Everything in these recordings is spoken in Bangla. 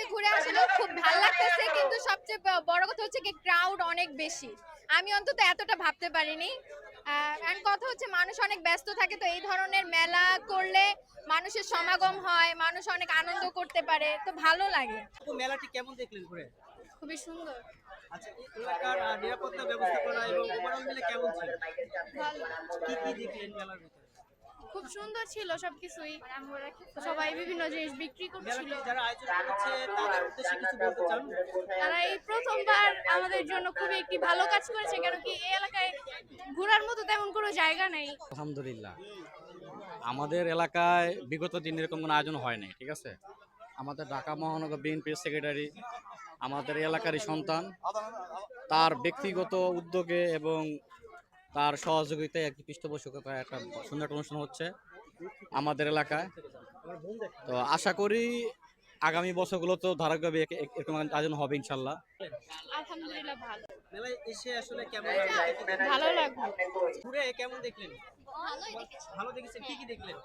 মেলাতে ঘুরে আসলে খুব ভালো লাগতেছে কিন্তু সবচেয়ে বড় কথা হচ্ছে কি ক্রাউড অনেক বেশি। আমি অন্তত এতটা ভাবতে পারিনি। অ্যান্ড কথা হচ্ছে মানুষ অনেক ব্যস্ত থাকে তো এই ধরনের মেলা করলে মানুষের সমাগম হয় মানুষ অনেক আনন্দ করতে পারে তো ভালো লাগে। মেলাটি কেমন দেখলেন ঘুরে? খুবই সুন্দর। আচ্ছা এলাকার নিরাপত্তা ব্যবস্থাপনা এবং ওভারঅল মিলে কেমন ছিল? কি কি দেখলেন মেলার ভিতরে? খুব সুন্দর ছিল সবকিছুই। সবাই বিভিন্ন জিনিস বিক্রি করছিল। মেলাটি যারা আয়োজন করেছে তাদের উদ্দেশ্যে কিছু বলতে চান? তারা এই প্রথমবার আমাদের জন্য খুবই একটি ভালো কাজ করেছে কেন কি এই এলাকায় ঘোরার মতো তেমন কোনো জায়গা নেই। আলহামদুলিল্লাহ। আমাদের এলাকায় বিগত দিন এরকম কোনো আয়োজন হয় নাই ঠিক আছে? আমাদের ঢাকা মহানগর বিএনপির সেক্রেটারি আমাদের এলাকারই সন্তান। তার ব্যক্তিগত উদ্যোগে এবং তার সহযোগিতায় একটি পৃষ্ঠপোষকতায় একটা সুন্দর একটা অনুষ্ঠান হচ্ছে আমাদের এলাকায়। তো আশা করি আগামী বছরগুলোতেও ধারাবাহিকভাবে এ- এ- এরকম আয়োজন হবে ইনশাল্লাহ। আলহামদুলিল্লাহ ভালো। মেলায় এসে আসলে কেমন লাগল? কি কি দেখলেন? ভালো লাগল। ঘুরে কেমন দেখলেন? ভালো দেখেছেন? কি কি দেখলেন?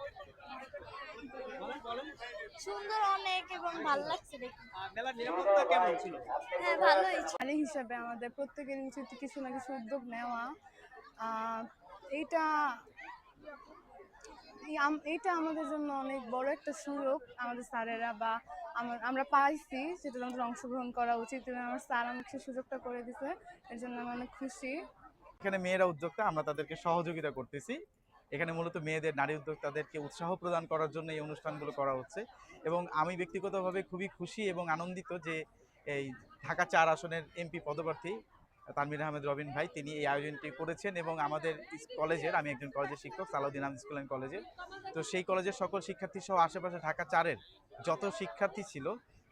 বলেন বলেন। সুন্দর অনেক এবং ভালো লাগছে দেখতে। মেলার নিরাপত্তা কেমন ছিল? হ্যাঁ ভালোই নারী হিসেবে আমাদের প্রত্যেকের উচিত কিছু না কিছু উদ্যোগ নেওয়া। এইটা, এই এইটা আমাদের জন্য অনেক বড় একটা সুযোগ। আমাদের স্যারেরা বা আমরা পাইছি সেটাতে আমাদের অংশগ্রহণ করা উচিত আমার স্যার আমাকে সুযোগটা করে দিছে। এর জন্য আমি অনেক খুশি। এখানে মেয়েরা উদ্যোক্তা, আমরা তাদেরকে সহযোগিতা করতেছি। এখানে মূলত মেয়েদের, নারী উদ্যোক্তাদেরকে উৎসাহ প্রদান করার জন্য এই অনুষ্ঠানগুলো করা হচ্ছে। এবং আমি ব্যক্তিগতভাবে খুবই খুশি এবং আনন্দিত যে এই ঢাকা চার আসনের এমপি পদপ্রার্থী তানমির আহমেদ, রবিন ভাই, তিনি এই আয়োজনটি করেছেন এবং আমাদের কলেজের, আমি একজন কলেজের শিক্ষক, সালাউদ্দিন আহমেদ স্কুল অ্যান্ড কলেজের। তো সেই কলেজের সকল শিক্ষার্থী সহ আশেপাশে ঢাকা চারের যত শিক্ষার্থী ছিল,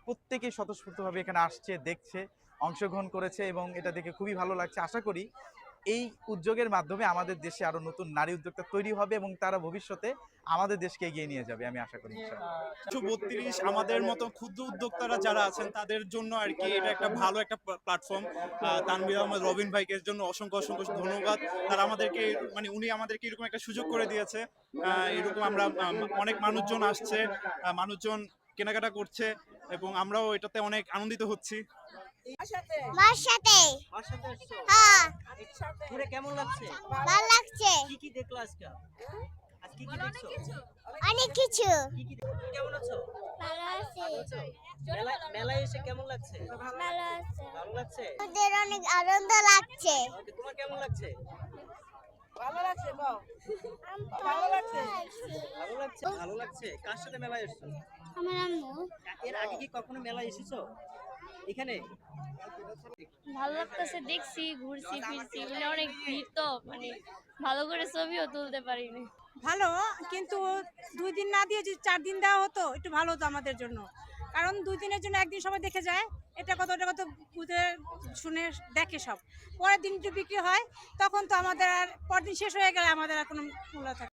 প্রত্যেকেই স্বতঃস্ফূর্তভাবে এখানে আসছে, দেখছে, অংশগ্রহণ করেছে এবং এটা দেখে খুবই ভালো লাগছে। আশা করি এই উদ্যোগের মাধ্যমে আমাদের দেশে আরও নতুন নারী উদ্যোক্তা তৈরি হবে এবং তারা ভবিষ্যতে আমাদের দেশকে এগিয়ে নিয়ে যাবে, আমি আশা করি বত্রিশ আমাদের মতো ক্ষুদ্র উদ্যোক্তারা যারা আছেন, তাদের জন্য আর কি এটা একটা ভালো একটা প্ল্যাটফর্ম তানবির আহমদ, রবিন ভাইকে এর জন্য অসংখ্য অসংখ্য ধন্যবাদ। তারা আমাদেরকে মানে উনি আমাদেরকে এরকম একটা সুযোগ করে দিয়েছে। এরকম আমরা অনেক মানুষজন আসছে মানুষজন কেনাকাটা করছে এবং আমরাও এটাতে অনেক আনন্দিত হচ্ছি। মার সাথে মার সাথে আসছো হ্যাঁ। ঘুরে কেমন লাগছে? ভালো লাগছে। কি কি দেখল আজকে? আজ কি কি দেখছ? অনেক কিছু। কি কি কেমন আছো? ভালো আছে। মেলায় মেলায় এসে কেমন লাগছে? ভালো আছে। ভালো লাগছে? ওদের অনেক আনন্দ লাগছে। তোমার কেমন লাগছে? ভালো লাগছে ভালো লাগছে? ভালো লাগছে? ভালো লাগছে? কার সাথে মেলায় এসছো? আমার আম্মু। এর আগে কি কখনো মেলায় এসেছ? এখানে? ভালো লাগতেছে দেখছি ঘুরছি ফিরছি মানে অনেক ভিড় তো মানে ভালো করে ছবিও তুলতে পারিনি। ভালো কিন্তু দুই দিন না দিয়ে যদি চার দিন দেওয়া হতো একটু ভালো হতো আমাদের জন্য। কারণ দুই দিনের জন্য একদিন সবাই দেখে যায় এটা কত ওটা কত বুঝে শুনে দেখে সব। পরের দিন যদি বিক্রি হয় তখন তো আমাদের আর পরদিন শেষ হয়ে গেলে আমাদের আর কোনো মূল্য থাকে।